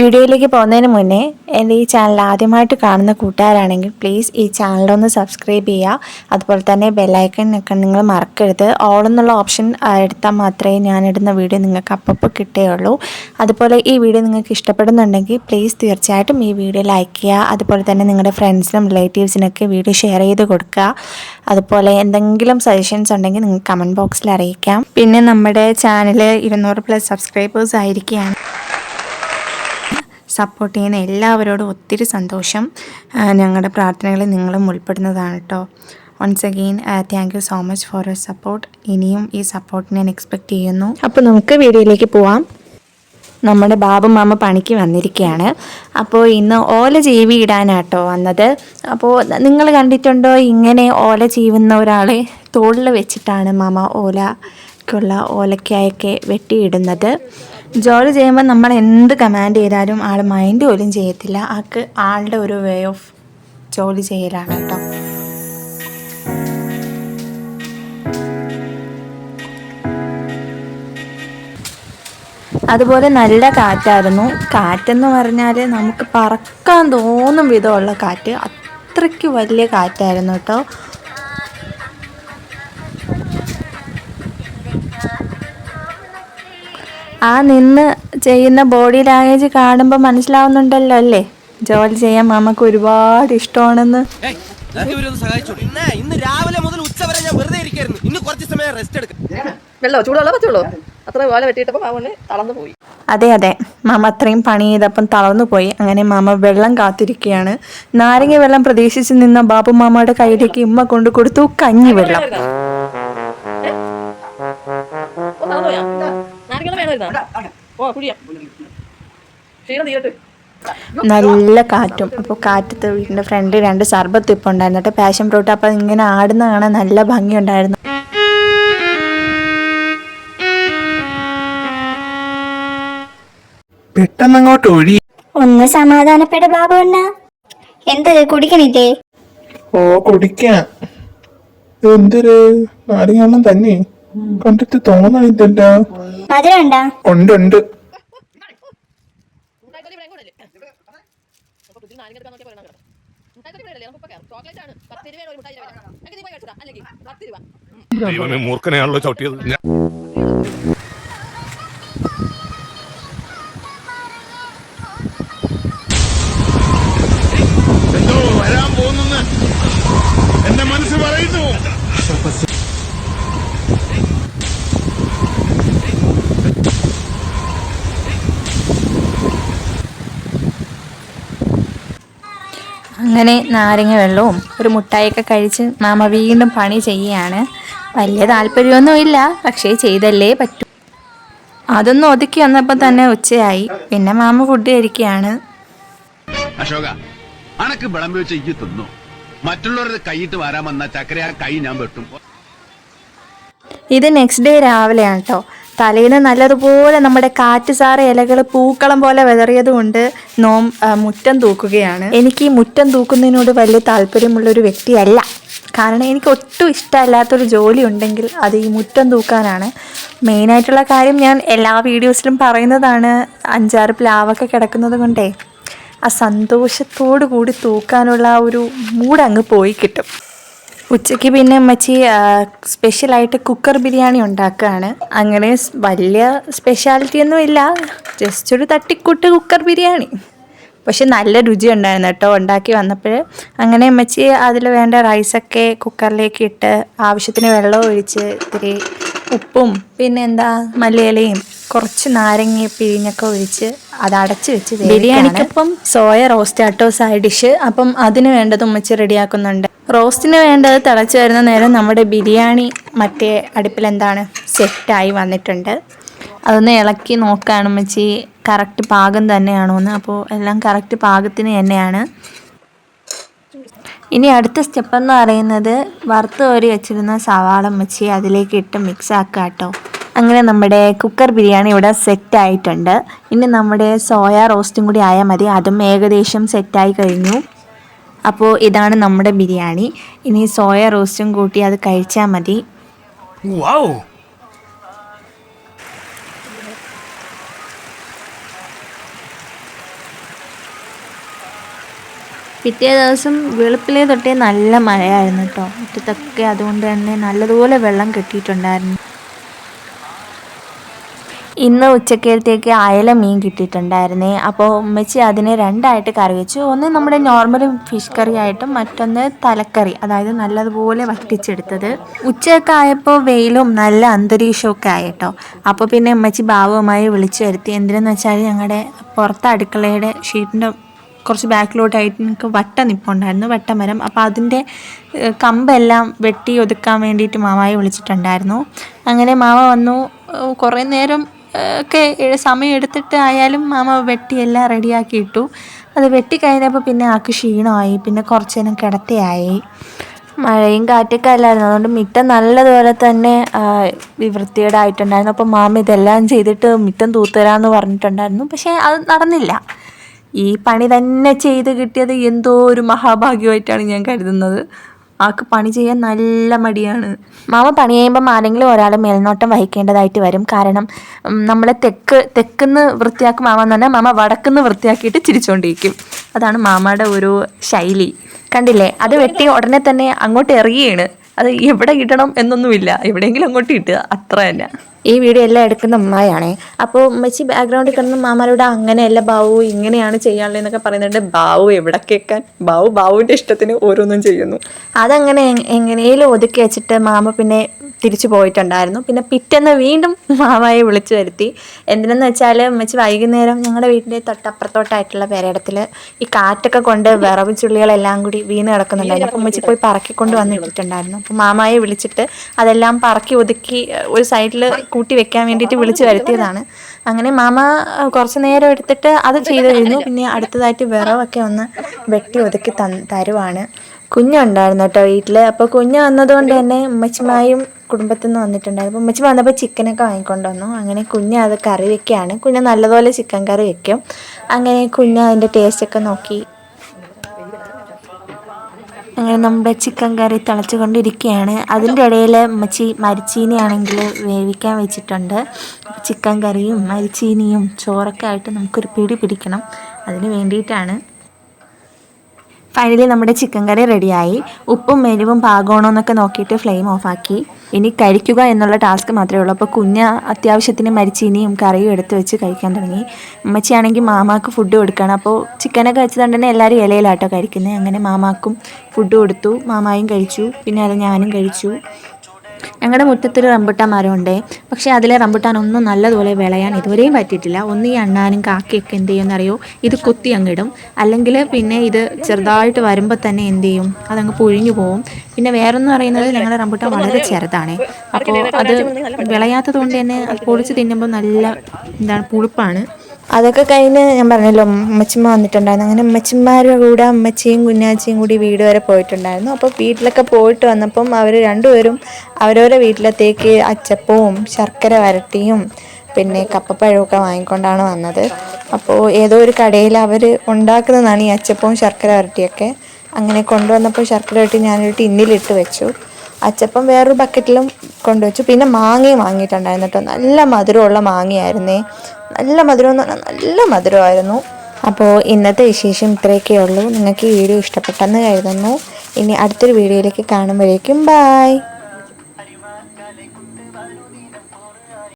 വീഡിയോയിലേക്ക് പോകുന്നതിന് മുന്നേ എന്റെ ഈ ചാനൽ ആദ്യമായിട്ട് കാണുന്ന കൂട്ടുകാരാണെങ്കിൽ പ്ലീസ് ഈ ചാനലൊന്ന് സബ്സ്ക്രൈബ് ചെയ്യുക. അതുപോലെ തന്നെ ബെല്ലൈക്കൺ ഒക്കെ നിങ്ങൾ മറക്കരുത്. ഓൾ എന്നുള്ള ഓപ്ഷൻ എടുത്താൽ മാത്രമേ ഞാനിടുന്ന വീഡിയോ നിങ്ങൾക്ക് അപ്പപ്പോൾ കിട്ടുകയുള്ളൂ. അതുപോലെ ഈ വീഡിയോ നിങ്ങൾക്ക് ഇഷ്ടപ്പെടുന്നുണ്ടെങ്കിൽ പ്ലീസ് തീർച്ചയായിട്ടും ഈ വീഡിയോ ലൈക്ക് ചെയ്യുക. അതുപോലെ തന്നെ നിങ്ങളുടെ ഫ്രണ്ട്സിനും റിലേറ്റീവ്സിനൊക്കെ വീഡിയോ ഷെയർ ചെയ്ത് കൊടുക്കുക. അതുപോലെ എന്തെങ്കിലും സജഷൻസ് ഉണ്ടെങ്കിൽ നിങ്ങൾക്ക് കമന്റ് ബോക്സിൽ അറിയിക്കാം. പിന്നെ നമ്മുടെ ചാനൽ ഇരുന്നൂറ് പ്ലസ് സബ്സ്ക്രൈബേഴ്സ് ആയിരിക്കുകയാണ്. സപ്പോർട്ട് ചെയ്യുന്ന എല്ലാവരോടും ഒത്തിരി സന്തോഷം. ഞങ്ങളുടെ പ്രാർത്ഥനകളിൽ നിങ്ങളും ഉൾപ്പെടുന്നതാണ് കേട്ടോ once again thank you so much for your support ഇനിയും ഈ സപ്പോർട്ട് ഞാൻ എക്സ്പെക്റ്റ് ചെയ്യുന്നു. അപ്പോൾ നമുക്ക് വീഡിയോയിലേക്ക് പോവാം. നമ്മുടെ ബാബു മാമ പണിക്ക് വന്നിരിക്കുകയാണ്. അപ്പോൾ ഇന്ന് ഓല ചീവി ഇടാനാട്ടോ വന്നത്. അപ്പോൾ നിങ്ങൾ കണ്ടിട്ടുണ്ടോ ഇങ്ങനെ ഓല ചീവുന്ന ഒരാളെ തോളിൽ വെച്ചിട്ടാണ് മാമ ഓലക്കുള്ള ഓലക്കായൊക്കെ വെട്ടിയിടുന്നത്. ജോലി ചെയ്യുമ്പോൾ നമ്മൾ എന്ത് കമാൻഡ് ചെയ്താലും ആൾ മൈൻഡ് പോലും ചെയ്യത്തില്ല. ആൾക്ക് ആളുടെ ഒരു വേ ഓഫ് ജോലി ചെയ്യലാണ് കേട്ടോ. അതുപോലെ നല്ല കാറ്റായിരുന്നു. കാറ്റെന്ന് പറഞ്ഞാൽ നമുക്ക് പറക്കാൻ തോന്നും വിധമുള്ള കാറ്റ്. അത്രയ്ക്ക് വലിയ കാറ്റായിരുന്നു കേട്ടോ. ആ നിന്ന് ചെയ്യുന്ന ബോഡി ലാംഗ്വേജ് കാണുമ്പോൾ മനസ്സിലാവുന്നുണ്ടല്ലോ അല്ലേ? ജോലി ചെയ്യാൻ മാമക്ക് ഒരുപാട് ഇഷ്ടമാണെന്ന്. ഞാൻ ഇവരൊന്ന് സഹായിച്ചോ ഇന്ന് ഇന്ന് രാവിലെ മുതൽ ഉച്ച വരെ ഞാൻ വെറുതെ ഇരിക്കായിരുന്നു. ഇന്ന് കുറച്ച് സമയം റെസ്റ്റ് എടുക്കാം. വെള്ളമോ ചൂടുവെള്ളം? പറ്റുള്ളൂ അത്ര പോലെ വെട്ടിയിട്ടപ്പോൾ മാമന് തളർന്നു പോയി. അതെ അതെ. മാമ അത്രയും പണി ചെയ്തപ്പം തളർന്നു പോയി. അങ്ങനെ മാമ വെള്ളം കാത്തിരിക്കുകയാണ്. നാരങ്ങ വെള്ളം പ്രതീക്ഷിച്ച് നിന്ന ബാബു മാമയുടെ കയ്യിലേക്ക് ഉമ്മ കൊണ്ടു കൊടുത്തു കഞ്ഞി വെള്ളം. ഓ കുടിയാ. ക്ഷീണം തീരട്ടെ നല്ല കാറ്റും. അപ്പോൾ കാറ്റത്ത് വീടിന്റെ ഫ്രണ്ട് രണ്ട് സർബത്ത് ഇപ്പോൾ ഉണ്ടായിരുന്നു. കേട്ടോ പാഷൻ ഫ്രൂട്ട് അപ്പോൾ ഇങ്ങനെ ആടുന്ന കാണാൻ നല്ല ഭംഗിയുണ്ടായിരുന്നു. പെട്ടെന്നങ്ങോട്ട് ഒഴി ഒന്ന് സമാധാനപ്പെട ബാബു അണ്ണ എന്ത് കുടിക്കണില്ലേ? ഓ കുടിക്കാം. എന്തൊരു നാരങ്ങാണം തന്നെ. കണ്ടിട്ട് തോന്നുന്നുണ്ട് ഉണ്ട് ഉണ്ട്. ദൈവമേ മൂർഖനെയാണല്ലോ ചവിട്ടിയത്. അങ്ങനെ നാരങ്ങ വെള്ളവും ഒരു മുട്ടായൊക്കെ കഴിച്ച് മാമ വീണ്ടും പണി ചെയ്യുകയാണ്. വലിയ താല്പര്യമൊന്നുമില്ല പക്ഷേ ചെയ്തല്ലേ പറ്റൂ. അതൊന്നും ഒതുക്കി വന്നപ്പോൾ തന്നെ ഉച്ചയായി. പിന്നെ മാമ ഫുഡ് കഴിക്കുകയാണ്. അശോക അനക്ക് വിളമ്പി വെച്ച് ഇജ്ജ് തിന്നു? മറ്റുള്ളവരുടെ കൈയിട്ട് വരാൻ വന്ന ചക്കര ആ കൈ ഞാൻ വെട്ടും. ഇത് നെക്സ്റ്റ് ഡേ രാവിലെയാണ് കേട്ടോ തലേന്ന് നല്ലതുപോലെ നമ്മുടെ കാറ്റ് സാറ ഇലകൾ പൂക്കളം പോലെ വിതറിയത് കൊണ്ട് നോം മുറ്റം തൂക്കുകയാണ്. എനിക്ക് ഈ മുറ്റം തൂക്കുന്നതിനോട് വലിയ താല്പര്യമുള്ളൊരു വ്യക്തിയല്ല. കാരണം എനിക്ക് ഒട്ടും ഇഷ്ടമല്ലാത്തൊരു ജോലി ഉണ്ടെങ്കിൽ അത് ഈ മുറ്റം തൂക്കാനാണ്. മെയിനായിട്ടുള്ള കാര്യം ഞാൻ എല്ലാ വീഡിയോസിലും പറയുന്നതാണ് അഞ്ചാറ് പ്ലാവൊക്കെ കിടക്കുന്നത് കൊണ്ടേ. ആ സന്തോഷത്തോടു കൂടി തൂക്കാനുള്ള ആ ഒരു അങ്ങ് പോയി കിട്ടും. ഉച്ചയ്ക്ക് പിന്നെ അമ്മച്ചി സ്പെഷ്യലായിട്ട് കുക്കർ ബിരിയാണി ഉണ്ടാക്കുകയാണ്. അങ്ങനെ വലിയ സ്പെഷ്യാലിറ്റി ഒന്നും ഇല്ല. ജസ്റ്റ് ഒരു തട്ടിക്കൂട്ട് കുക്കർ ബിരിയാണി. പക്ഷെ നല്ല രുചി ഉണ്ടായിരുന്നു കേട്ടോ ഉണ്ടാക്കി വന്നപ്പോൾ അങ്ങനെ അമ്മച്ചി അതിൽ വേണ്ട റൈസൊക്കെ കുക്കറിലേക്ക് ഇട്ട് ആവശ്യത്തിന് വെള്ളം ഒഴിച്ച് ഇത്തിരി ഉപ്പും പിന്നെ എന്താ മല്ലിയിലയും കുറച്ച് നാരങ്ങ പിഴിഞ്ഞൊക്കെ ഒഴിച്ച് അത് അടച്ച് വെച്ച് ബിരിയാണിക്കൊപ്പം സോയ റോസ്റ്റ് ആട്ടോ സൈഡ് ഡിഷ് അപ്പം അതിന് വേണ്ടത് ഉമ്മച്ചി റെഡിയാക്കുന്നുണ്ട് റോസ്റ്റിന് വേണ്ടത് തിളച്ച് വരുന്ന നേരം നമ്മുടെ ബിരിയാണി മറ്റേ അടുപ്പിൽ എന്താണ് സെറ്റായി വന്നിട്ടുണ്ട്. അതൊന്ന് ഇളക്കി നോക്കുകയാണ് മച്ചി കറക്റ്റ് പാകം തന്നെയാണോ എന്ന്. അപ്പോൾ എല്ലാം കറക്റ്റ് പാകത്തിന് തന്നെയാണ്. ഇനി അടുത്ത സ്റ്റെപ്പ് എന്ന് പറയുന്നത് വറുത്ത് കോരി വെച്ചിരുന്ന സവാള മച്ചി അതിലേക്ക് ഇട്ട് മിക്സ് ആക്കുക കേട്ടോ. അങ്ങനെ നമ്മുടെ കുക്കർ ബിരിയാണി ഇവിടെ സെറ്റ് ആയിട്ടുണ്ട്. ഇനി നമ്മുടെ സോയ റോസ്റ്റും കൂടി ആയാൽ മതി. അതും ഏകദേശം സെറ്റായി കഴിഞ്ഞു. അപ്പോൾ ഇതാണ് നമ്മുടെ ബിരിയാണി. ഇനി സോയ റോസ്റ്റും കൂട്ടി അത് കഴിച്ചാൽ മതി. പിറ്റേ ദിവസം വെളുപ്പിലെ തൊട്ടേ നല്ല മഴയായിരുന്നു കേട്ടോ മുറ്റത്തൊക്കെ അതുകൊണ്ട് തന്നെ നല്ലതുപോലെ വെള്ളം കെട്ടിയിട്ടുണ്ടായിരുന്നു. ഇന്ന് ഉച്ചക്കലത്തേക്ക് അയല മീൻ കിട്ടിയിട്ടുണ്ടായിരുന്നേ. അപ്പോൾ ഉമ്മച്ചി അതിനെ രണ്ടായിട്ട് കറി വെച്ചു. ഒന്ന് നമ്മുടെ നോർമൽ ഫിഷ് കറി ആയിട്ടും മറ്റൊന്ന് തലക്കറി അതായത് നല്ലതുപോലെ വറ്റിച്ചെടുത്തത്. ഉച്ചയൊക്കെ ആയപ്പോൾ വെയിലും നല്ല അന്തരീക്ഷമൊക്കെ ആയിട്ടോ. അപ്പോൾ പിന്നെ ഉമ്മച്ചി ഭാവവുമായി വിളിച്ചു വരുത്തി എന്തിനെന്ന് വെച്ചാൽ ഞങ്ങളുടെ പുറത്ത് അടുക്കളയുടെ ഷീറ്റിന്റെ കുറച്ച് ബാക്കിലോട്ടായിട്ട് എനിക്ക് വട്ട നിപ്പുണ്ടായിരുന്നു വട്ടമരം. അപ്പോൾ അതിന്റെ കമ്പെല്ലാം വെട്ടി ഒതുക്കാൻ വേണ്ടിയിട്ട് മാമായി വിളിച്ചിട്ടുണ്ടായിരുന്നു. അങ്ങനെ മാമ വന്നു. കുറേ നേരം ഒക്കെ സമയം എടുത്തിട്ട് ആയാലും മാമ വെട്ടിയെല്ലാം റെഡിയാക്കി ഇട്ടു. അത് വെട്ടി കഴിഞ്ഞപ്പോൾ പിന്നെ ആൾക്ക് ക്ഷീണമായി. പിന്നെ കുറച്ച് നേരം കിടത്തയായി. മഴയും കാറ്റൊക്കെ അല്ലായിരുന്നു. അതുകൊണ്ട് മിറ്റം നല്ലതുപോലെ തന്നെ വൃത്തികേടായിട്ടുണ്ടായിരുന്നു അപ്പോൾ മാമ ഇതെല്ലാം ചെയ്തിട്ട് മിറ്റം തൂത്തരാന്ന് പറഞ്ഞിട്ടുണ്ടായിരുന്നു. പക്ഷേ അത് നടന്നില്ല. ഈ പണി തന്നെ ചെയ്ത് കിട്ടിയത് എന്തോ ഒരു മഹാഭാഗ്യമായിട്ടാണ് ഞാൻ കരുതുന്നത്. ആൾക്ക് പണി ചെയ്യാൻ നല്ല മടിയാണ്. മാമ പണി ചെയ്യുമ്പം ആരെങ്കിലും ഒരാൾ മേൽനോട്ടം വഹിക്കേണ്ടതായിട്ട് വരും. കാരണം നമ്മളെ തെക്ക് തെക്കുന്ന് വൃത്തിയാക്കും മാമ എന്ന് പറഞ്ഞാൽ മാമ വടക്കുന്ന് വൃത്തിയാക്കിയിട്ട് ചിരിച്ചുകൊണ്ടിരിക്കും അതാണ് മാമയുടെ ഒരു ശൈലി. കണ്ടില്ലേ? അത് വെട്ടി ഉടനെ തന്നെ അങ്ങോട്ട് എറിയാണ്. അത് എവിടെ ഇടണം എന്നൊന്നുമില്ല. എവിടെയെങ്കിലും അങ്ങോട്ട് ഇട്ടുക അത്ര തന്നെ. ഈ വീഡിയോ എല്ലാം എടുക്കുന്ന ഉമ്മയാണേ. അപ്പോൾ ഉമ്മച്ചി ബാക്ക്ഗ്രൗണ്ടിൽ കിടന്ന് മാമാരോട് അങ്ങനെയല്ല ബാവു ഇങ്ങനെയാണ് ചെയ്യാനുള്ളത് എന്നൊക്കെ പറയുന്നുണ്ട്. ബാവു എവിടെ കേൾക്കാൻ ബാവു ബാവുവിന്റെ ഇഷ്ടത്തിന് ഓരോന്നും ചെയ്യുന്നു. അതങ്ങനെ എങ്ങനെയും ഒതുക്കി വെച്ചിട്ട് മാമ പിന്നെ തിരിച്ചു പോയിട്ടുണ്ടായിരുന്നു. പിന്നെ പിറ്റേന്ന് വീണ്ടും മാമയെ വിളിച്ചു വരുത്തി. എന്തിനെന്ന് വെച്ചാൽ ഉമ്മച്ചി വൈകുന്നേരം ഞങ്ങളുടെ വീടിന്റെ തൊട്ടപ്പുറത്തോട്ടായിട്ടുള്ള പേരയിടത്തിൽ ഈ കാറ്റൊക്കെ കൊണ്ട് വിറവ് ചുള്ളികളെല്ലാം കൂടി വീണ് കിടക്കുന്നുണ്ടായിരുന്നു. അപ്പം ഉമ്മച്ചി പോയി പറക്കിക്കൊണ്ട് വന്നിട്ടുണ്ടായിരുന്നു അപ്പം മാമായെ വിളിച്ചിട്ട് അതെല്ലാം പറക്കി ഒതുക്കി ഒരു സൈഡിൽ കൂട്ടി വെക്കാൻ വേണ്ടിയിട്ട് വിളിച്ചു വരുത്തിയതാണ്. അങ്ങനെ മാമ കുറച്ച് നേരം എടുത്തിട്ട് അത് ചെയ്തു കഴിഞ്ഞു പിന്നെ അടുത്തതായിട്ട് വിറവൊക്കെ ഒന്ന് വെട്ടി ഒതുക്കി തരുവാണ്. കുഞ്ഞുണ്ടായിരുന്നു കേട്ടോ വീട്ടിൽ അപ്പോൾ കുഞ്ഞ് വന്നതുകൊണ്ട് തന്നെ ഉമ്മച്ചിമായും കുടുംബത്തിൽ നിന്ന് വന്നിട്ടുണ്ടായിരുന്നു. അപ്പോൾ ഉമ്മച്ചി വന്നപ്പോൾ ചിക്കനൊക്കെ വാങ്ങിക്കൊണ്ട് വന്നു അങ്ങനെ കുഞ്ഞ് അത് കറി വെക്കുകയാണ് കുഞ്ഞ് നല്ലതുപോലെ ചിക്കൻ കറി വെക്കും. അങ്ങനെ കുഞ്ഞ് അതിന്റെ ടേസ്റ്റൊക്കെ നോക്കി അങ്ങനെ നമ്മുടെ ചിക്കൻ കറി തിളച്ചുകൊണ്ടിരിക്കുകയാണ്. അതിന്റെ ഇടയിൽ മച്ചി മരിച്ചീനിയാണെങ്കിൽ വേവിക്കാൻ വെച്ചിട്ടുണ്ട്. ചിക്കൻ കറിയും മരിച്ചീനിയും ചോറൊക്കെ ആയിട്ട് നമുക്കൊരു പിടി പിടിക്കണം. അതിന് വേണ്ടിയിട്ടാണ് ഫൈനലി നമ്മുടെ ചിക്കൻ കറി റെഡിയായി ഉപ്പും എരിവും പാകമാണോ എന്നൊക്കെ നോക്കിയിട്ട് ഫ്ലെയിം ഓഫാക്കി ഇനി കഴിക്കുക എന്നുള്ള ടാസ്ക് മാത്രമേ ഉള്ളൂ. അപ്പോൾ കുഞ്ഞ അത്യാവശ്യത്തിന് മരിച്ചിനിയും കറിയും എടുത്ത് വെച്ച് കഴിക്കാൻ തുടങ്ങി. ഉമ്മച്ചിയാണെങ്കിൽ മാമാക്ക് ഫുഡ് കൊടുക്കുകയാണ് അപ്പോൾ ചിക്കനൊക്കെ വെച്ചതുകൊണ്ട് തന്നെ എല്ലാവരും ഇലയിലാട്ടോ കഴിക്കുന്നത് അങ്ങനെ മാമാക്കും ഫുഡ് കൊടുത്തു. മാമായും കഴിച്ചു. പിന്നെ അത് ഞാനും കഴിച്ചു. ഞങ്ങളുടെ മുറ്റത്തൊരു റംബുട്ടാൻ മരമുണ്ട്. പക്ഷേ അതിലെ റംബുട്ടാൻ ഒന്നും നല്ലതുപോലെ വിളയാൻ ഇതുവരെയും പറ്റിയിട്ടില്ല. ഒന്ന് ഈ അണ്ണാനും കാക്കയൊക്കെ എന്ത് ചെയ്യുമെന്നറിയോ? ഇത് കുത്തി അങ്ങിടും. അല്ലെങ്കിൽ പിന്നെ ഇത് ചെറുതായിട്ട് വരുമ്പോൾ തന്നെ എന്ത് ചെയ്യും? അതങ്ങ് പൊഴിഞ്ഞു പോവും. പിന്നെ വേറൊന്നും പറയുന്നത് ഞങ്ങളുടെ റംബുട്ടാൻ വളരെ ചെറുതാണ്. അപ്പോൾ അത് വിളയാത്തത് കൊണ്ട് തന്നെ പൊളിച്ച് തിന്നുമ്പോൾ നല്ല എന്താണ് പുളിപ്പാണ്. അതൊക്കെ കഴിഞ്ഞ് ഞാൻ പറഞ്ഞല്ലോ അമ്മച്ചിമ്മ വന്നിട്ടുണ്ടായിരുന്നു. അങ്ങനെ അമ്മച്ചിമാരുടെ കൂടെ അമ്മച്ചിയും കുഞ്ഞാച്ചിയും കൂടി വീട് വരെ പോയിട്ടുണ്ടായിരുന്നു. അപ്പോൾ വീട്ടിലൊക്കെ പോയിട്ട് വന്നപ്പം അവർ രണ്ടുപേരും അവരവരുടെ വീട്ടിലത്തേക്ക് അച്ചപ്പവും ശർക്കര വരട്ടിയും പിന്നെ കപ്പപ്പഴമൊക്കെ വാങ്ങിക്കൊണ്ടാണ് വന്നത്. അപ്പോൾ ഏതോ ഒരു കടയിൽ അവർ ഉണ്ടാക്കുന്നതാണ് ഈ അച്ചപ്പവും ശർക്കര വരട്ടിയൊക്കെ. അങ്ങനെ കൊണ്ടുവന്നപ്പോൾ ശർക്കര വരട്ടി ഞാനൊരു ടിന്നിലിട്ട് വെച്ചു. അച്ചപ്പം വേറൊരു ബക്കറ്റിലും കൊണ്ടുവച്ചു. പിന്നെ മാങ്ങയും വാങ്ങിയിട്ടുണ്ടായിരുന്നു കേട്ടോ. നല്ല മധുരമുള്ള മാങ്ങയായിരുന്നേ. നല്ല മധുരം എന്ന് പറഞ്ഞാൽ നല്ല മധുരമായിരുന്നു. അപ്പോൾ ഇന്നത്തെ വിശേഷം ഇത്രയൊക്കെ ഉള്ളൂ. നിങ്ങൾക്ക് ഈ വീഡിയോ ഇഷ്ടപ്പെട്ടെന്ന് കരുതുന്നു. ഇനി അടുത്തൊരു വീഡിയോയിലേക്ക് കാണുമ്പോഴേക്കും ബായ്